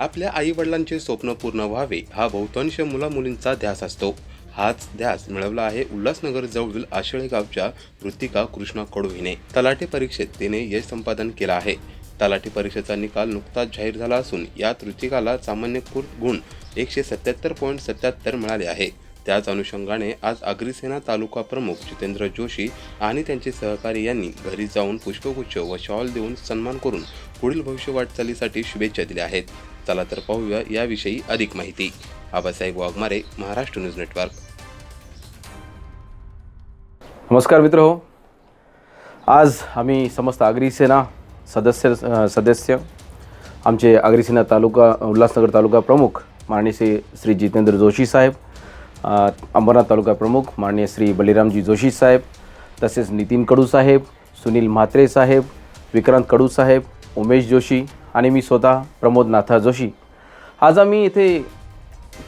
आपल्या आईवडिलांचे स्वप्न पूर्ण व्हावे हा बहुतांश मुलामुलींचा ध्यास असतो. हाच ध्यास मिळवला आहे उल्हासनगर जवळील आशिळे गावच्या कृतिका कृष्णा कडू हिने तलाठी परीक्षेत तिने यश संपादन केलं आहे. तलाठी परीक्षेचा निकाल नुकताच जाहीर झाला असून यात ऋतिकाला सामान्यकृत गुण एकशे सत्याहत्तर पॉईंट सत्याहत्तर मिळाले आहे. त्याच अनुषंगाने आज अग्रिसेना तालुका प्रमुख जितेंद्र जोशी आणि त्यांचे सहकारी यांनी घरी जाऊन पुष्पगुच्छ व शॉल देऊन सन्मान करून पुढील भविष्य वाटचालीसाठी शुभेच्छा दिल्या आहेत. चला तर पाहूया याविषयी अधिक माहिती. Abasaheb Waghmare Maharashtra news network. नमस्कार मित्र हो. आज आम्ही समस्त आगरीसेना सदस्य सदस्य आमचे आगरी तालुका उल्हासनगर तालुका प्रमुख माननीय श्री श्री जितेंद्र जोशी साहेब अंबरनाथ तालुका प्रमुख माननीय श्री बलिरामजी जोशी साहेब तसेच नितीन कडू साहेब सुनील म्हात्रे साहेब विक्रांत कडू साहेब उमेश जोशी आणि मी स्वतः प्रमोद नाथा जोशी. आज आम्ही इथे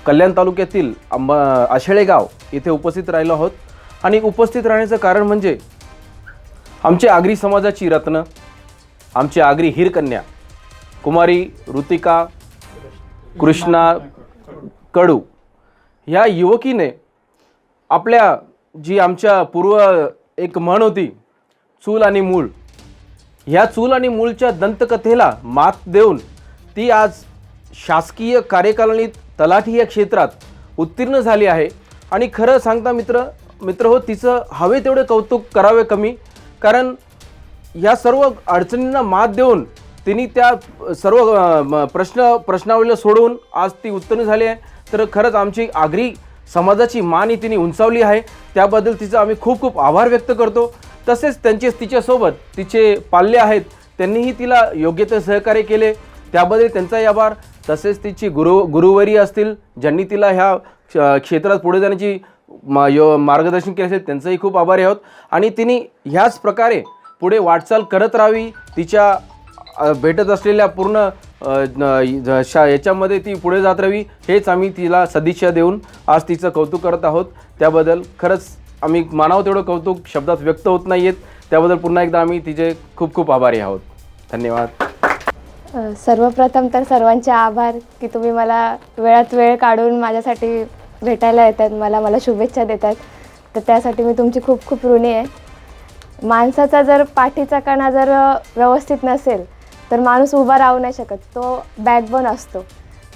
कल्याण तालुक्यातील आंबा आशेळे गाव इथे उपस्थित राहिलो आहोत. आणि उपस्थित राहण्याचं कारण म्हणजे आमचे आगरी समाजाची रत्न आमची आगरी हिरकन्या कुमारी ऋतिका कृष्णा कडू ह्या युवकीने आपल्या जी आमच्या पूर्व एक म्हण होती चूल आणि मूळ ह्या चूल आणि मूळच्या दंतकथेला मात देऊन ती आज शासकीय कार्यकारिणीत तलाठी या क्षेत्रात उत्तीर्ण झाली आहे. आणि खरं सांगता मित्र मित्र हो तिचं हवे तेवढे कौतुक करावे कमी. कारण या सर्व अडचणींना मात देऊन तिने त्या सर्व प्रश्न प्रश्नावलीला सोडवून आज ती उत्तीर्ण झाली आहे. तर खरंच आमची आगरी समाजाची मान ही तिने उंचावली आहे. त्याबद्दल तिचं आम्ही खूप खूप आभार व्यक्त करतो. तसेच त्यांचे तिच्यासोबत तिचे पाल्य आहेत त्यांनीही तिला योग्य ते सहकार्य केले. त्याबद्दल त्यांचाही आभार. तसेच तिची गुरु गुरुवरी असतील ज्यांनी तिला ह्या क्ष- क्षेत्रात पुढे जाण्याची मा यो मार्गदर्शन केले असेल त्यांचंही खूप आभारी आहोत. आणि तिने ह्याच प्रकारे पुढे वाटचाल करत राहावी तिच्या भेटत असलेल्या पूर्ण ज- शा याच्यामध्ये ती पुढे जात राहावी हेच आम्ही तिला सदिच्छा देऊन आज तिचं कौतुक करत आहोत. त्याबद्दल खरंच आम्ही मानावं तेवढं कौतुक शब्दात व्यक्त होत नाही आहेत त्याबद्दल पुन्हा एकदा आम्ही तिचे खूप खूप आभारी आहोत. धन्यवाद. अ, सर्वप्रथम तर सर्वांचे आभार की तुम्ही मला वेळात वेळ काढून माझ्यासाठी भेटायला येतात मला मला शुभेच्छा देतात. तर त्यासाठी मी तुमची खूप खूप ऋणी आहे. माणसाचा जर पाठीचा कणा जर अ, व्यवस्थित नसेल तर माणूस उभा राहू नाही शकत. तो बॅकबोन असतो.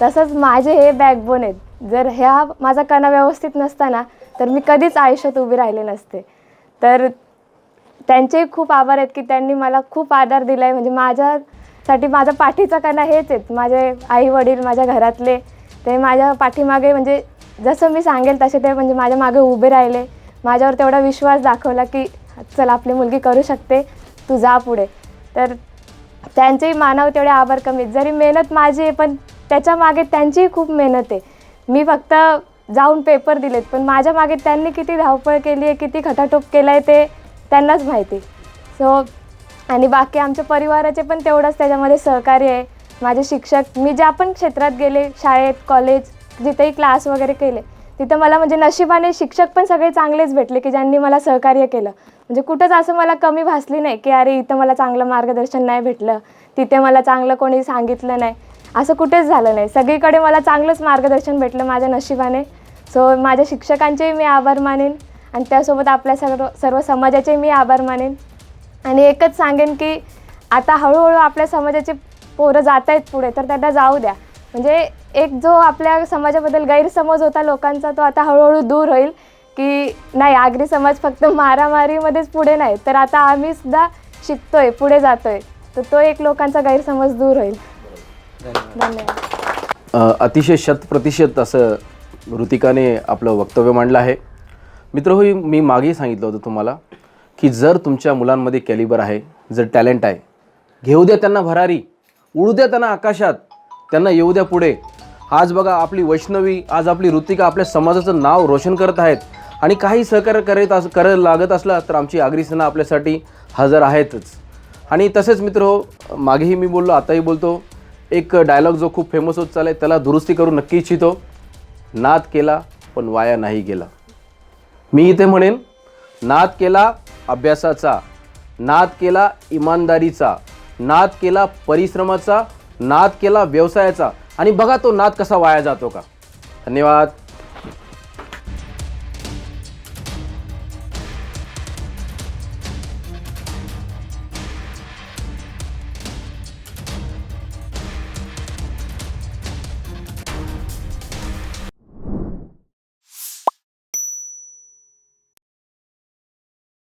तसंच माझे हे बॅकबोन आहेत. जर ह्या माझा कणा व्यवस्थित नसताना तर मी कधीच आयुष्यात उभी राहिले नसते. तर त्यांचेही खूप आभार आहेत की त्यांनी मला खूप आधार दिला आहे म्हणजे माझ्यासाठी माझा पाठीचा कणा हेच आहेत. माझे आई वडील माझ्या घरातले ते माझ्या पाठीमागे म्हणजे जसं मी सांगेल तसे ते म्हणजे माझ्या मागे उभे राहिले. माझ्यावर तेवढा विश्वास दाखवला की चल आपली मुलगी करू शकते तू जा पुढे. तर त्यांचेही मानव तेवढे आभार कमी जरी मेहनत माझी आहे पण त्याच्यामागे त्यांचीही खूप मेहनत आहे. मी फक्त जाऊन पेपर दिलेत पण माझ्या मागे त्यांनी किती धावपळ केली आहे किती खटाटोप केलं आहे ते त्यांनाच माहिती. सो आणि बाकी आमच्या परिवाराचे पण तेवढंच त्याच्यामध्ये सहकार्य आहे. माझे शिक्षक मी ज्या पण क्षेत्रात गेले शाळेत कॉलेज जिथेही क्लास वगैरे केले तिथं मला म्हणजे नशिबाने शिक्षक पण सगळे चांगलेच भेटले की ज्यांनी मला सहकार्य केलं. म्हणजे कुठंच असं मला कमी भासली नाही की अरे इथं मला चांगलं मार्गदर्शन नाही भेटलं तिथे मला चांगलं कोणी सांगितलं नाही. असं कुठेच झालं नाही. सगळीकडे मला चांगलंच मार्गदर्शन भेटलं माझ्या नशिबाने. सो माझ्या शिक्षकांचेही मी आभार मानेन आणि त्यासोबत आपल्या सर्व सर्व समाजाचे मी आभार मानेन. आणि एकच सांगेन की आता हळूहळू आपल्या समाजाचे पोरं जात आहेत पुढे तर त्यांना जाऊ द्या. म्हणजे एक जो आपल्या समाजाबद्दल गैरसमज होता लोकांचा तो आता हळूहळू दूर होईल की नाही आगरी समाज फक्त मारामारीमध्येच पुढे नाही तर आता आम्हीसुद्धा शिकतो शिकतोय पुढे जातोय. तर तो एक लोकांचा गैरसमज दूर होईल. धन्यवाद. शत अतिशय शतप्रतिशत असं ऋतिकाने आपलं वक्तव्य मांडलं आहे. मित्र हो मी मागेही सांगितलं होतं तुम्हाला की जर तुमच्या मुलांमध्ये कॅलिबर आहे जर टॅलेंट आहे घेऊ द्या त्यांना भरारी उडू द्या त्यांना आकाशात त्यांना येऊ द्या पुढे. आज बघा आपली वैष्णवी आज आपली ऋतिका आपल्या समाजाचं नाव रोशन करत आहेत आणि काही सहकार्य करत अस करायला लागत असला तर आमची आगरी सेना आपल्यासाठी हजर आहेतच. आणि तसेच मित्र हो मागेही मी बोललो आताही बोलतो. एक डायलॉग जो खूप फेमस होत चालला आहे त्याला दुरुस्ती करू नक्की इच्छितो. नाद केला पण वाया नाही गेला. मी इथे म्हणेन नाद केला अभ्यासाचा. नाद केला इमानदारीचा. नाद केला परिश्रमाचा. नाद केला व्यवसायाचा. आणि बघा तो नाद कसा वाया जातो का. धन्यवाद.